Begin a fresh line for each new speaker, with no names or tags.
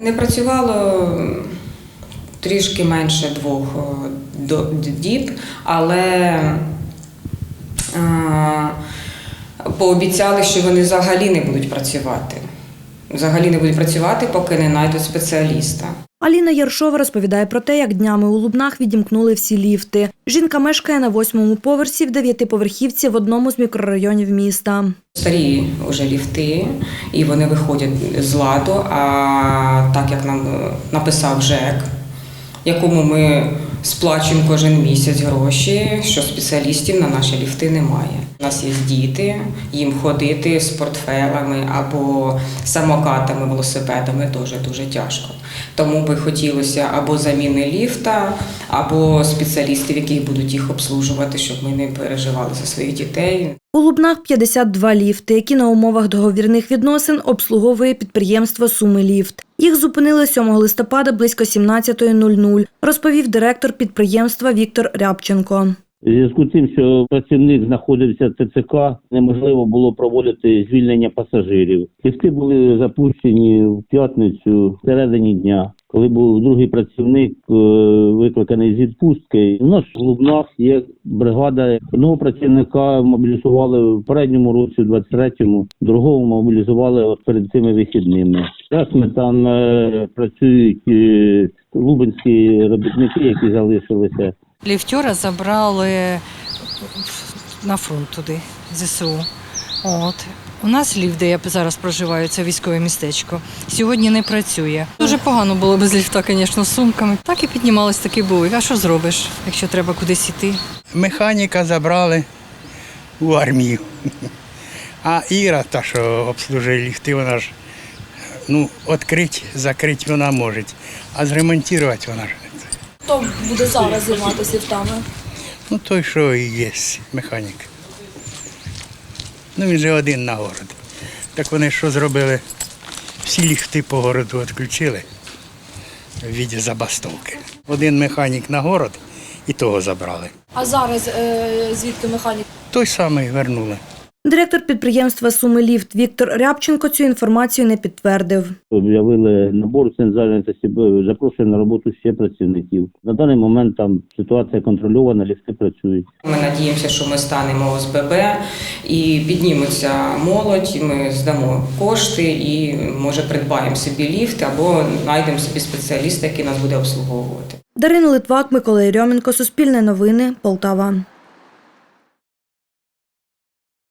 Не працювало трішки менше двох діб, але е, пообіцяли, що вони взагалі не будуть працювати. Взагалі не будуть працювати, поки не знайдуть спеціаліста.
Аліна Яршова розповідає про те, як днями у Лубнах відімкнули всі ліфти. Жінка мешкає на восьмому поверсі в дев'ятиповерхівці в одному з мікрорайонів міста.
Старі вже ліфти, і вони виходять з ладу. А так як нам написав ЖЕК, якому ми сплачуємо кожен місяць гроші, що спеціалістів на наші ліфти немає. У нас є діти, їм ходити з портфелами або самокатами, велосипедами дуже дуже тяжко. Тому би хотілося або заміни ліфта, або спеціалістів, які будуть їх обслужувати, щоб ми не переживали за своїх дітей.
У Лубнах 52 ліфти, які на умовах договірних відносин обслуговує підприємство Суми Ліфт. Їх зупинили 7 листопада близько 17.00, розповів директор підприємства Віктор Рябченко.
Зв'язку з тим, що працівник знаходився в ТЦК, неможливо було проводити звільнення пасажирів. Ліфти були запущені в п'ятницю в середині дня, коли був другий працівник е, викликаний з відпустки. У нас в Лубнах є бригада. Одного працівника мобілізували в передньому році, в 23-му, другого мобілізували перед цими вихідними. Зараз ми там е, працюють е, лубенські робітники, які залишилися.
Ліфтера забрали на фронт туди, ЗСУ. От. У нас ліфт, де я зараз проживаю, це військове містечко. Сьогодні не працює. Дуже погано було без ліфта, звісно, з сумками. Так і піднімались, так і були. А що зробиш, якщо треба кудись іти?
Механіка забрали у армію. А Іра, та, що обслужує ліфти, вона ж ну, відкрити, закрити вона може, а зремонтувати вона ж.
Хто буде зараз займатися ліфтами?
Ну, той, що і є механік. Ну, він же один на город. Так вони що зробили? Всі ліфти по городу відключили в віді забастовки. Один механік на город і того забрали.
А зараз е, звідки механік?
Той самий вернули.
Директор підприємства Суми Ліфт Віктор Рябченко цю інформацію не підтвердив.
Об'явили набор центр зайнятості, запрошуємо на роботу ще працівників. На даний момент там ситуація контрольована, ліфти працюють.
Ми надіємося, що ми станемо ОСББ і підніметься молодь. і Ми здамо кошти і може придбаємо собі ліфт або знайдемо собі спеціаліста, який нас буде обслуговувати.
Дарина Литвак, Микола Єрьоменко, Суспільне новини, Полтава.